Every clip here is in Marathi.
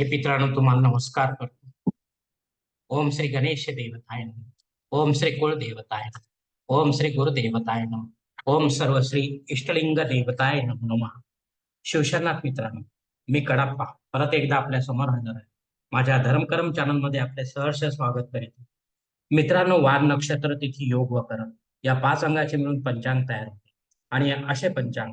हे मित्रांनो तुम्हाला नमस्कार करतो. ओम श्री गणेश देवताय ओम श्री कुळ देवताय ओम श्री गुरुदेवताय नम. ओम सर्व श्री इष्टलिंग देवताय नमो नमः. शिवशरनाथ मित्रांनो मी कडाप्पा. परत एकदा आपल्यासमोर हजर आहे. माझ्या धर्मकर्म चॅनलमध्ये आपले सहर्ष स्वागत करीत मित्रांनो वार नक्षत्र तिथी योग व करम. या पाच अंगाचे मिळून पंचांग तयार होते. आणि असे पंचांग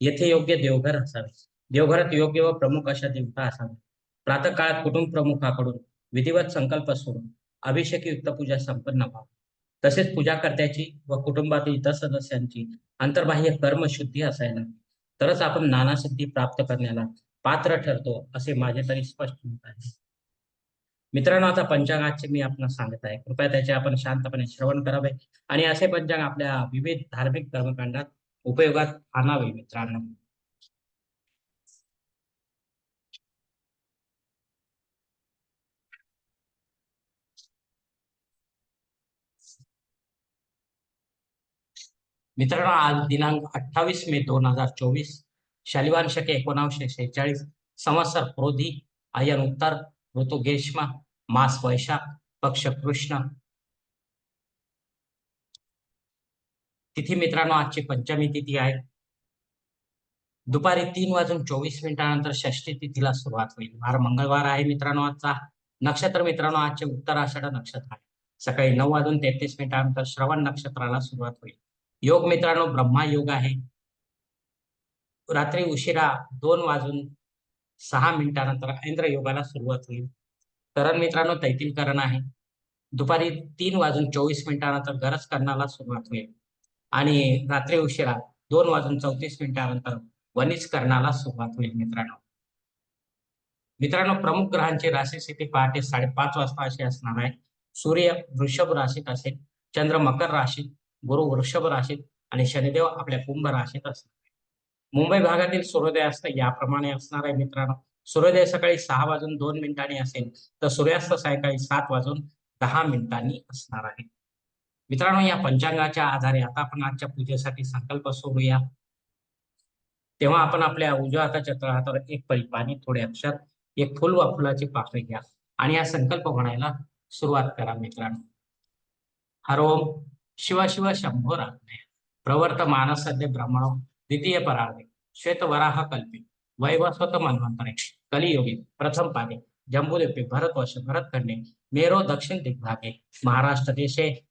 येथे योग्य देवघर असावे. देवघरात योग्य व प्रमुख अशा देवता असाव्या प्रातः काळात कुटुंब प्रमुखाकडून विधिवत संकल्प सोडून अभिषेक युक्त पूजा संपन्न व्हावी. तसेच पूजा कर्त्याची व कुटुंबातील इतर सदस्यांची अंतर्बाह्य कर्मशुद्धी असायला तरच आपण नानासिद्धी प्राप्त करण्याला पात्र ठरतो असे माझे तरी स्पष्ट मत आहे. मित्रांनो आता पंचांगाचे मी आपण सांगत आहे. कृपया त्याचे आपण शांतपणे श्रवण करावे आणि असे पंचांग आपल्या विविध धार्मिक कर्मकांडात उपयोगात आणावे मित्रांनो. मित्रांनो आज दिनांक अठ्ठावीस मे दोन हजार चोवीस शालिवान शके एकोणावीसशे शेहेचाळीस संवत्सर क्रोधी आयन उत्तर ऋतू ग्रीष्म मास वैशाख पक्ष कृष्ण तिथी मित्रांनो आजची पंचमी तिथी आहे. दुपारी तीन वाजून चोवीस मिनिटानंतर षष्टी तिथीला सुरुवात होईल. वार मंगळवार आहे मित्रांनो आजचा. नक्षत्र मित्रांनो आजचे उत्तर आषाढ नक्षत्र आहे. सकाळी नऊ वाजून तेहतीस मिनिटानंतर श्रवण नक्षत्राला सुरुवात होईल. योग मित्रांनो ब्रह्मा योग आहे. रात्री उशिरा दोन वाजून सहा मिनिटानंतर ऐंद्र योगाला सुरुवात होईल. करण मित्रांनो तैतील करण आहे. दुपारी तीन वाजून चोवीस मिनिटानंतर गरज करण्याला सुरुवात होईल. आणि रात्री उशिरा दोन वाजून चौतीस मिनिटानंतर वनिज करण्याला सुरुवात होईल मित्रांनो. मित्रांनो प्रमुख ग्रहांची राशी स्थिती पहाटे साडेपाच वाजता अशी असणार आहे. सूर्य वृषभ राशीत असेल चंद्र मकर राशीत गुरु वृषभ राशीत आणि शनिदेव आपल्या कुंभ राशीत असणार आहे. मुंबई भागातील सूर्योदय असतं याप्रमाणे असणार आहे मित्रांनो. सूर्योदय सकाळी सहा वाजून दोन मिनिटांनी असेल तर सूर्यास्त सायंकाळी सात वाजून दहा मिनिटांनी असणार आहे. मित्रांनो या पंचांगाच्या आधारे आता आपण आजच्या पूजेसाठी संकल्प सोडूया. तेव्हा आपण आपल्या उजव्या हाताच्या तळहातावर एक पळी पाणी थोडे अक्षर एक फुल वा फुलाची पाकळी घ्या आणि हा संकल्प म्हणायला सुरुवात करा मित्रांनो. हरोम शिव शिव शंभो राज्ञ प्रवर्त मानसद्य ब्राह्मण द्वितीय परार्धे श्वेत वराह कल्पे. वैवस्वत मनवंतरे कलियोगी प्रथम पादे. जम्बूद्वीपे भरतवर्ष भरतखंडे. मेरो दक्षिण दिग्भागे. महाराष्ट्र देशे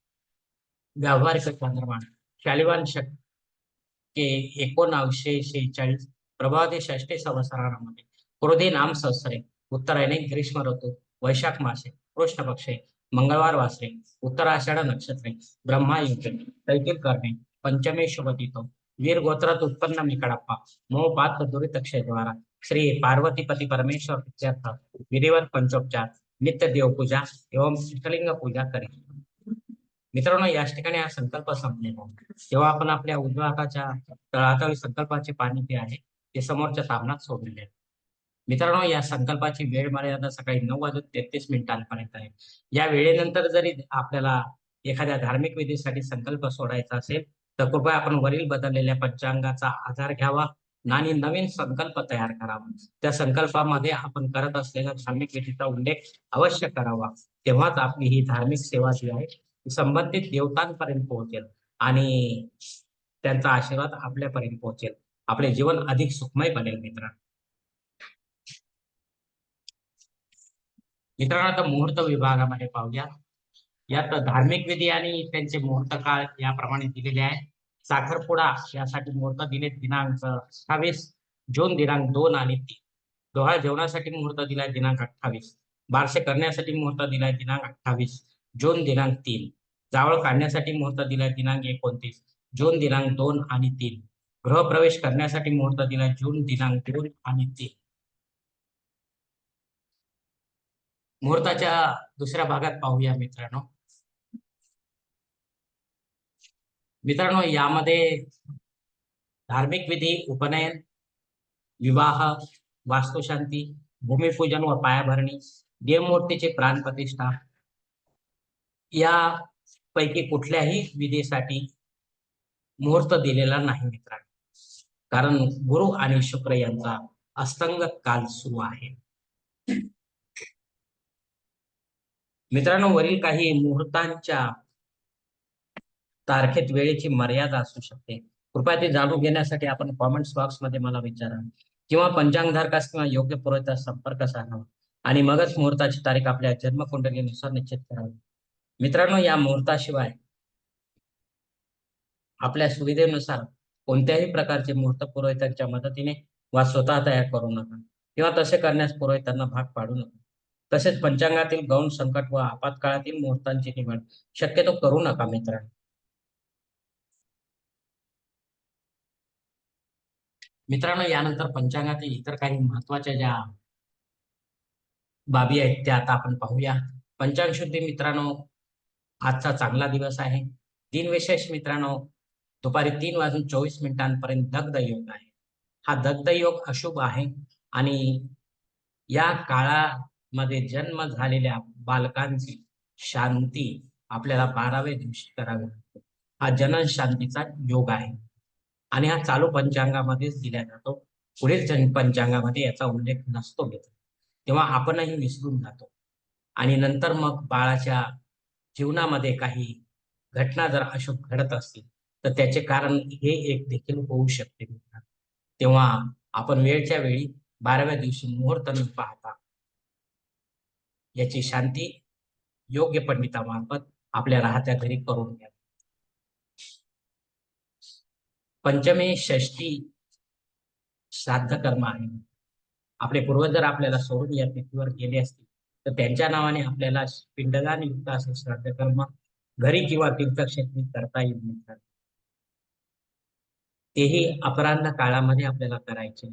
व्यावहारिक चंद्रमान शालिवान शके एकोणावीसशे शेहेचाळीस प्रभावती षष्टी संवत्सरामध्ये क्रोधी नाम संवत्सरे उत्तरायणे ग्रीष्म ऋतू वैशाख मासे कृष्ण पक्षे मंगळवार वासरे उत्तराषाढ नक्षत्रे ब्रह्मा युगे तैतील करणे पंचमे शुभतितो वीर गोत्रात उत्पन्न मी कडप्पा मोह पात्र दुरित द्वारा श्री पार्वतीपती परमेश्वर विधिवत पंचोपचार नित्य देवपूजा एवं इष्टलिंग पूजा करेल मित्रांनो याच ठिकाणी हा संकल्प संपलेला जेव्हा आपण आपल्या उजव्या हाताच्या संकल्पाचे पाणी जे आहे ते समोरच्या सामनात सोडलेले आहे मित्रांनो या संकल्पाची वेळ मर्यादा सकाळी नऊ वाजून तेहतीस मिनिटांपर्यंत आहे. या वेळेनंतर जरी आपल्याला एखाद्या धार्मिक विधीसाठी संकल्प सोडायचा असेल तर कृपया आपण वरील बदललेल्या पंचांगाचा आधार घ्यावा. आणि नवीन संकल्प तयार करावा. त्या संकल्पामध्ये आपण करत असलेल्या धार्मिक विधीचा उल्लेख अवश्य करावा. तेव्हाच आपली ही धार्मिक सेवा जी आहे संबंधित देवतांपर्यंत पोहोचेल आणि त्यांचा आशीर्वाद आपल्यापर्यंत पोहोचेल. आपले जीवन अधिक सुखमय बनेल मित्रांनो. मित्रांनो आता मुहूर्त विभागामध्ये पाहूया. यात धार्मिक विधी आणि त्यांचे मुहूर्त काळ याप्रमाणे दिलेले आहे. साखरपुडा यासाठी मुहूर्त दिले दिनांक अठ्ठावीस जून दिनांक दोन आणि तीन. डोहाळ जेवणासाठी मुहूर्त दिलाय दिनांक अठ्ठावीस. बारसे करण्यासाठी मुहूर्त दिलाय दिनांक अठ्ठावीस जून दिनांक तीन. जावळ काढण्यासाठी मुहूर्त दिलाय दिनांक एकोणतीस जून दिनांक दोन आणि तीन. गृहप्रवेश करण्यासाठी मुहूर्त दिलाय जून दिनांक दोन आणि तीन. मुहूर्ताच्या दुसऱ्या भागात पाहूया मित्रांनो. मित्रांनो यामध्ये धार्मिक विधी उपनयन विवाह वास्तुशांती भूमिपूजन व पायाभरणी देवमूर्तीची प्राणप्रतिष्ठा या पैकी कुठल्याही विधीसाठी मुहूर्त दिलेला नाही मित्रांनो. कारण गुरु आणि शुक्र यांचा अस्तंग काल सुरू आहे. मित्रांनो वरील काही मुहूर्तांच्या तारखेत वेळेची मर्यादा असू शकते. कृपया ते जाणून घेण्यासाठी आपण कॉमेंट्स बॉक्समध्ये मला विचारा. किंवा पंचांगधारकास किंवा योग्य पुरोहितास संपर्क साधावा आणि मगच मुहूर्ताची तारीख आपल्या जन्मकुंडलीनुसार निश्चित करावी. मित्रांनो या मुहूर्ताशिवाय आपल्या सुविधेनुसार कोणत्याही प्रकारचे मुहूर्त पुरोहितांच्या मदतीने वा स्वतः तयार करू नका किंवा तसे करण्यास पुरोहितांना भाग पाडू नका. तसेच पंचांगातील गौण संकट व आपत्काळातील मुहूर्तांची निवड शक्यतो करू नका मित्रांनो. मित्रांनो यानंतर पंचांगातील इतर काही महत्त्वाच्या ज्या बाबी आहेत त्या आता आपण पाहूया. पंचांग शुद्धी मित्रांनो आजचा चांगला दिवस आहे. दिनविशेष मित्रांनो दुपारी तीन वाजून चोवीस मिनिटांपर्यंत दग्ध योग आहे. हा दग्ध योग अशुभ आहे आणि या काळामध्ये जन्म झालेल्या बालकांची शांती आपल्याला बाराव्या दिवशी करावी लागते. हा जनन शांतीचा योग आहे आणि हा चालू पंचांगामध्येच दिला जातो. पुढील जन पंचांगामध्ये याचा उल्लेख नसतो घेत. तेव्हा आपणही विसरून जातो. आणि नंतर मग बाळाच्या जीवनामध्ये काही घटना जर अशुभ घडत असतील तर त्याचे कारण हे एक देखील होऊ शकते. तेव्हा आपण वेळच्या वेळी बाराव्या दिवशी मुहूर्त न पाहता याची शांती योग्य पंडितामार्फत आपल्या राहत्या घरी करून घ्या. पंचमी षष्टी श्राद्ध कर्म आहे. आपले पूर्वज जर आपल्याला सोडून या पृथ्वीवर गेले असतील. तर त्यांच्या नावाने आपल्याला पिंडदान युक्त असं श्राद्ध कर्म घरी किंवा तीर्थक्षेत्री करता येईल मित्रांनो तेही अपराह्न काळामध्ये आपल्याला करायचे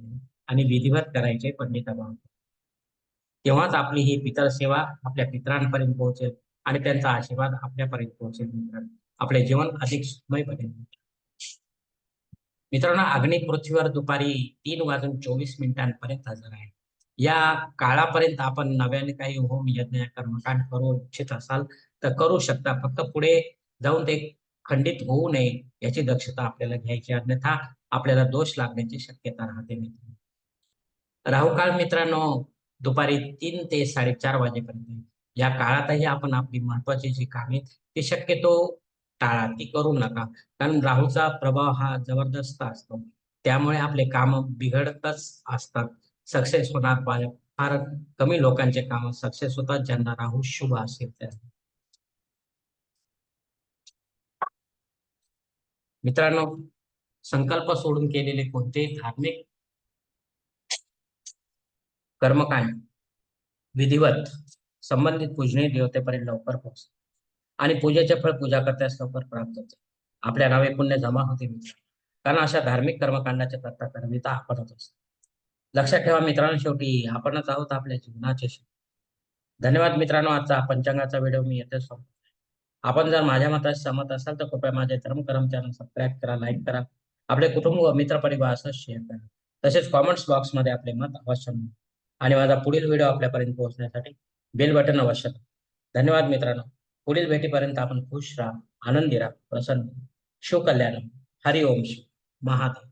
आणि विधिवत करायचे पंडिताभाव तेव्हाच आपली ही पितर सेवा आपल्या पित्रांपर्यंत पोहोचेल आणि त्यांचा आशीर्वाद आपल्यापर्यंत पोहोचेल मित्रांनो. आपले जीवन अधिक सुखमय बनेल मित्रांनो अग्नी पृथ्वीवर दुपारी तीन वाजून चोवीस मिनिटांपर्यंत हजर आहे. या काळापर्यंत आपण नव्याने काही होम यज्ञ कर्मकांड करू इच्छित असाल तर करू शकता. फक्त पुढे जाऊन ते खंडित होऊ नये याची दक्षता आपल्याला घ्यायची अन्यथा आपल्याला दोष लागण्याची शक्यता राहते मित्र राहुकाळ मित्रांनो दुपारी तीन ते साडेचार वाजेपर्यंत. या काळातही आपण आपली महत्वाची जी कामे ती शक्यतो टाळा ती करू नका. कारण राहूचा प्रभाव हा जबरदस्त असतो. त्यामुळे आपले काम बिघडतच असतात. सक्सेस होणार फार कमी लोकांचे काम सक्सेस होतात ज्यांना राहू शुभ असेल त्या मित्रांनो संकल्प सोडून केलेले कोणतेही धार्मिक कर्मकांड विधिवत संबंधित पूजनीय देवतेपर्यंत लवकर पोहोच आणि पूजेचे फळ पूजा करताच लवकर प्राप्त होते. आपल्या नावे पुण्य जमा होते मित्र कारण अशा धार्मिक कर्मकांडाच्या करता आपण आपणच असतो. लक्षात ठेवा मित्रांनो शेवटी आपणच आहोत आपल्या जीवनाचे धन्यवाद मित्रांनो आजचा पंचांगाचा व्हिडिओ मी येथे आपण जर माझ्या मताशी सहमत असाल तर कृपया माझे धर्म कर्मचाऱ्यांना सबस्क्राईब करा लाईक करा. आपले कुटुंब व मित्र परिवार असं शेअर करा. तसेच कॉमेंट्स बॉक्समध्ये आपले मत अवश्य आणि माझा पुढील व्हिडिओ आपल्यापर्यंत पोहोचण्यासाठी बेल बटन अवश्य धन्यवाद मित्रांनो. पुढील भेटीपर्यंत आपण खुश राहा आनंदी राहा प्रसन्न शिवकल्याण हरिओम महादेव.